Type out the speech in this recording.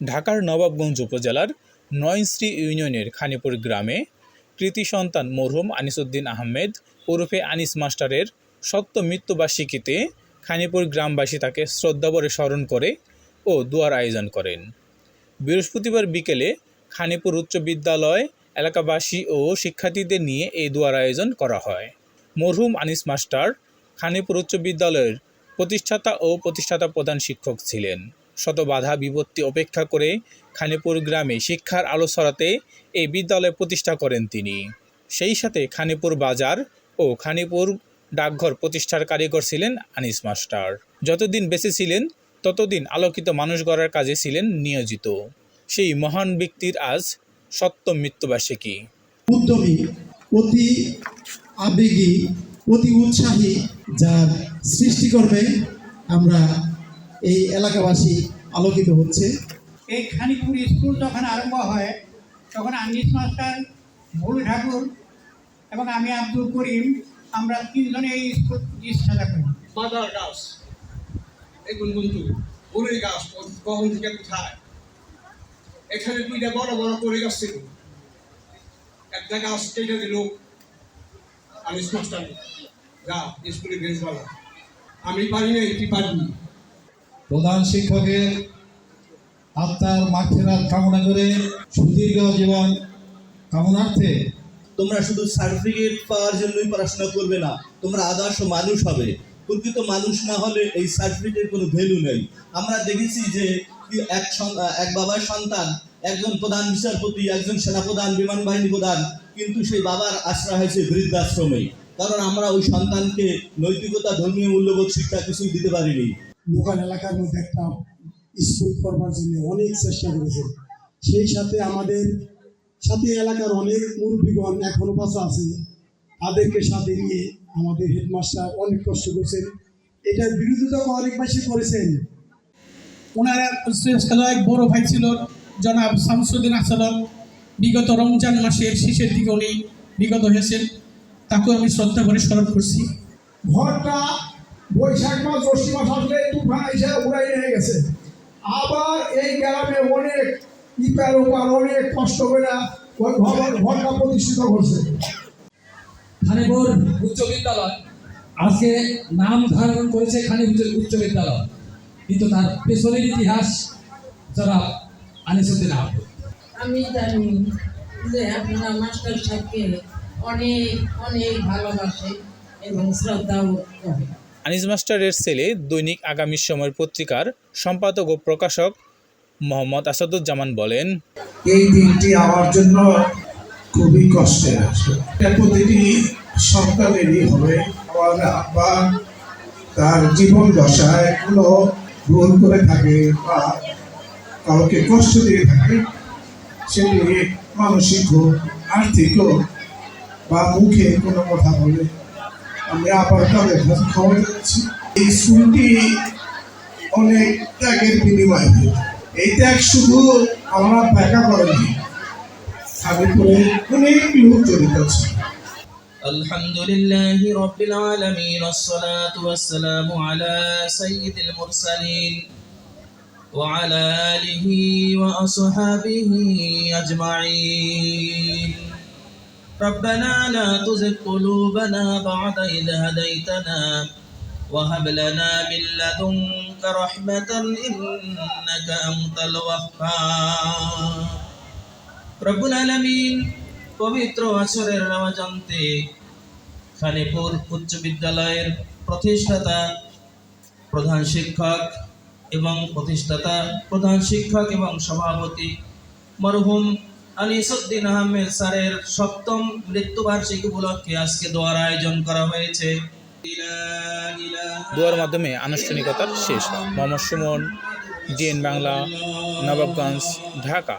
ঢাকার নবাবগঞ্জ উপজেলার নয়শ্রী ইউনিয়নের খানিপুর গ্রামে কৃতি সন্তান মরহুম আনিসুদ্দিন আহমেদ ওরফে আনিস মাস্টারের সত্য মৃত্যুবার্ষিকীতে খানিপুর গ্রামবাসী তাকে শ্রদ্ধাভরে স্মরণ করে ও দুয়ার আয়োজন করেন। বৃহস্পতিবার বিকেলে খানিপুর উচ্চ বিদ্যালয় এলাকাবাসী ও শিক্ষার্থীদের নিয়ে এই দুয়ার আয়োজন করা হয়। মরহুম আনিস মাস্টার খানিপুর উচ্চ বিদ্যালয়ের প্রতিষ্ঠাতা ও প্রতিষ্ঠাতা প্রধান শিক্ষক ছিলেন। শত বাধা বিপত্তি অপেক্ষা করে খানিপুর গ্রামে শিক্ষার আলো ছড়াতে এই বিদ্যালয় প্রতিষ্ঠা করেন তিনি। সেই সাথে খানিপুর বাজার ও খানিপুর ডাকঘর প্রতিষ্ঠার কারিগর ছিলেন আনিস মাস্টার। যতদিন বেঁচে ছিলেন, ততদিন আলোকিত মানুষ গড়ার কাজে ছিলেন নিয়োজিত। সেই মহান ব্যক্তির আজ সত্য মৃত্যুবার্ষিকী। উদ্যমী, অতি আবেগী, অতি উৎসাহী যার সৃষ্টিকর্মে আমরা এই এলাকাবাসী আলোকিত হচ্ছে। এই খানিপুর স্কুল যখন আরম্ভ হয় তখন আনিস মাস্টার ভুল ঠাকুর এবং আমি আব্দুল করিম আমরা তিনজনে এই স্কুল প্রতিষ্ঠাতা করি। মাদার গাছ এই গুনগুনটু বড়ই গাছ কখন থেকে কোথায়? এখানে দুইটা বড় বড় করে গাছ ছিল। একটা গাছ কেটে দিল আনিস মাস্টার। যা স্কুলে প্রিন্সিপাল আমি পারি না এটি পারিনি প্রধান শিক্ষকের আত্মার মাঠেরাত কামনা করে সুদীর্ঘ জীবন কামনার্থে তোমরা শুধু সার্টিফিকেট পাওয়ার জন্যই পড়াশোনা করবে না, তোমরা আদর্শ মানুষ হবে। প্রকৃত মানুষ না হলে এই সার্টিফিকেটের কোনো ভ্যালু নেই। আমরা দেখেছি যে এক এক বাবার সন্তান, একজন প্রধান বিচারপতি, একজন সেনাপ্রধান, বিমান বাহিনী প্রধান, কিন্তু সেই বাবার আশ্রয় হয়েছে বৃদ্ধাশ্রমে কারণ আমরা ওই সন্তানকে নৈতিকতা, ধর্মীয় মূল্যবোধ, শিক্ষা কিছুই দিতে পারিনি। লোকাল এলাকার মধ্যে একটা স্কুল করবার জন্য অনেক চেষ্টা করেছে। সেই সাথে আমাদের সাথে এলাকার অনেক মুরব্বীগণ এখনও বাঁচা আছে। তাদেরকে সাথে নিয়ে আমাদের হেডমাস্টার অনেক কষ্ট করছেন। এটার বিরোধিতা অনেক বেশি করেছেন। ওনার এক বড় ভাই ছিল জনাব শামসুদ্দিন আসালম বিগত রমজান মাসের শেষের দিকে উনি বিগত হয়েছেন। তাকেও আমি শ্রদ্ধা করে স্মরণ করছি। ঘরটা বৈশাখ মাস জ্যৈষ্ঠ মাস আসলে তুফান এসে উড়াই নিয়ে গেছে। আবার এই গ্রামে অনেক ইপার ওপার অনেক কষ্ট করে ঘরটা প্রতিষ্ঠিত করছে। খানিপুর উচ্চ বিদ্যালয়। আজকে নাম ধারণ করেছে খানি উচ্চ- উচ্চ বিদ্যালয়। কিন্তু তার পেছনের ইতিহাস যারা আনিসুদ্দিন আহমদ। আমি জানি যে আপনারা মাস্টার সাহেবকে অনেক অনেক ভালোবাসে এবং শ্রদ্ধাও করে। আনিস মাস্টারের ছেলে দৈনিক আগামী সময়ের পত্রিকার সম্পাদক ও প্রকাশক মোহাম্মদ আসাদুজ্জামান বলেন, এই দিনটি আমার জন্য খুবই কষ্টের এটা প্রতিটি সন্তানেরই হবে। আমার আব্বা তার জীবন দশায় কোনো ভুল করে থাকে বা কাউকে কষ্ট দিয়ে থাকে সেটি মানসিক হোক, আর্থিক হোক বা মুখে কোনো কথা বলে আমি আবার তাদের কাছে খবর যাচ্ছি এই স্কুলটি অনেক ত্যাগের বিনিময় এই ত্যাগ শুধু আমরা ব্যাখ্যা করেনি সাবিপুরে অনেক লোক জড়িত আছে الحمد لله رب العالمين والصلاة والسلام على سيد المرسلين وعلى آله وأصحابه أجمعين ربنا لا تزغ قلوبنا بعد إذ هديتنا وهب لنا من لدنك رحمة إنك أنت الوهاب রব্বুল আলমিন পবিত্র আসরের রমাজান্তে খানিপুর উচ্চ বিদ্যালয়ের প্রতিষ্ঠাতা প্রধান শিক্ষক এবং প্রতিষ্ঠাতা প্রধান শিক্ষক এবং সভাপতি মরহুম আনিসুদ্দিন আহমেদ স্যারের সপ্তম মৃত্যুবার্ষিকী উপলক্ষে আজকে দোয়ার আয়োজন করা হয়েছে। দুয়ার মাধ্যমে আনুষ্ঠানিকতার শেষ মোহাম্মদ সুমন, ডিএন বাংলা, নবাবগঞ্জ, ঢাকা।